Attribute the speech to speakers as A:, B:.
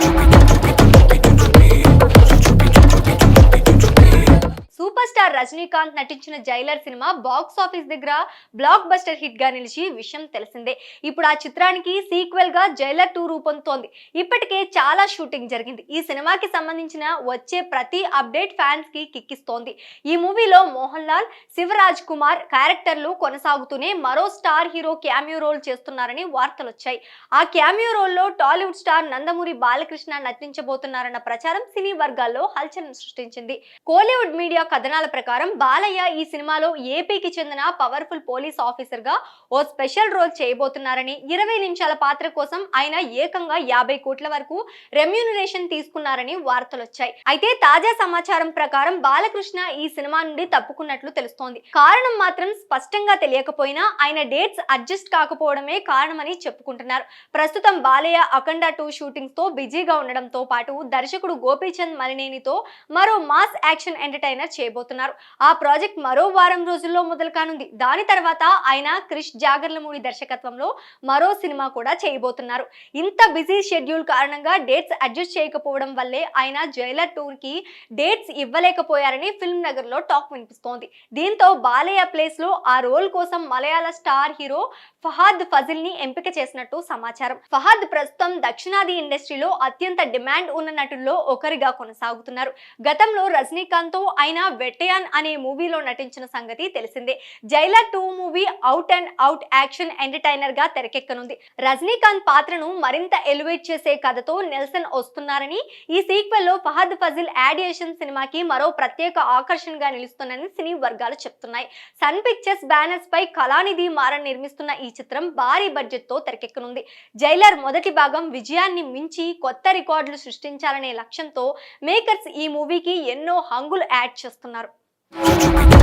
A: Jupiter. Rajinikanth నటించిన Jailer cinema box office దగ్గర blockbuster హిట్గా నిలిచి విషయం తెలిసిందే. ఇప్పుడు ఆ చిత్రానికి సీక్వెల్గా జైలర్ టూ రూపొందుతోంది. ఇప్పటికే చాలా షూటింగ్ జరిగింది. ఈ సినిమాకి సంబంధించిన వచ్చే ప్రతి అప్డేట్ ఫ్యాన్స్కి కిక్కిస్తోంది. ఈ మూవీలో మోహన్ లాల్ శివరాజ్ కుమార్ క్యారెక్టర్లు కొనసాగుతూనే మరో స్టార్ హీరో క్యామియో రోల్ చేస్తున్నారని వార్తలు వచ్చాయి. ఆ క్యామియో రోల్లో టాలీవుడ్ స్టార్ నందమూరి బాలకృష్ణ నటించబోతున్నారన్న ప్రచారం సినీ వర్గాల్లో హల్చల్ సృష్టించింది. కోలీవుడ్ మీడియా కథనాల ప్రకారం బాలయ్య ఈ సినిమాలో ఏపీకి చెందిన పవర్ఫుల్ పోలీస్ ఆఫీసర్గా ఓ స్పెషల్ రోల్ చేయబోతున్నారని ఇరవై నిమిషాల పాత్ర కోసం ఆయన ఏకంగా యాభై కోట్ల వరకు రెమ్యూనరేషన్ తీసుకున్నారని వార్తలు వచ్చాయి. అయితే తాజా సమాచారం ప్రకారం బాలకృష్ణ ఈ సినిమా నుండి తప్పుకున్నట్లు తెలుస్తోంది. కారణం మాత్రం స్పష్టంగా తెలియకపోయినా ఆయన డేట్స్ అడ్జస్ట్ కాకపోవడమే కారణమని చెప్పుకుంటున్నారు. ప్రస్తుతం బాలయ్య అఖండ టూ షూటింగ్స్తో బిజీగా ఉండడంతో పాటు దర్శకుడు గోపీచంద్ మలినేనితో మరో మాస్ యాక్షన్ ఎంటర్టైనర్ చేయబోతున్నారు. ఆ ప్రాజెక్ట్ మరో వారం రోజుల్లో మొదలు కానుంది. దాని తర్వాత ఆయన క్రిష్ జాగర్లమూడి దర్శకత్వంలో మరో సినిమా కూడా చేయబోతున్నారు. ఇంత బిజీ షెడ్యూల్ కారణంగా డేట్స్ అడ్జస్ట్ చేయకపోవడం వల్లే ఆయన జైలర్ టూర్కి డేట్స్ ఇవ్వలేకపోయారని ఫిల్మ్ నగర్లో టాక్ వినిపిస్తోంది. దీంతో బాలయ్య ప్లేస్లో ఆ రోల్ కోసం మలయాళ స్టార్ హీరో ఫహాద్ ఫజిల్ని ఎంపిక చేసినట్టు సమాచారం. ఫహాద్ ప్రస్తుతం దక్షిణాది ఇండస్ట్రీలో అత్యంత డిమాండ్ ఉన్న నటుల్లో ఒకరిగా కొనసాగుతున్నారు. గతంలో రజనీకాంత్తో ఆయన వెట్టయాన్ అనే మూవీలో నటించిన సంగతి తెలిసిందే. Jailer two movie out and out action ఎంటర్టైనర్గా తెరకెక్కనుంది. రజనీకాంత్ పాత్రను మరింత ఎలివేట్ చేసే కథతో నెల్సన్ వస్తున్నారని ఈ సీక్వెల్లో ఫహద్ ఫజిల్ యాడియేషన్ సినిమాకి మరో ప్రత్యేక ఆకర్షణగా నిలుస్తుందని సినీ వర్గాలు చెప్తున్నాయి. సన్ పిక్చర్స్ బ్యానర్స్ పై కళానిధి మారన్ నిర్మిస్తున్న ఈ చిత్రం భారీ బడ్జెట్తో తెరకెక్కనుంది. జైలర్ మొదటి భాగం విజయాన్ని మించి కొత్త రికార్డులు సృష్టించాలనే లక్ష్యంతో మేకర్స్ ఈ మూవీకి ఎన్నో హంగులు యాడ్ చేస్తున్నారు. Çocuk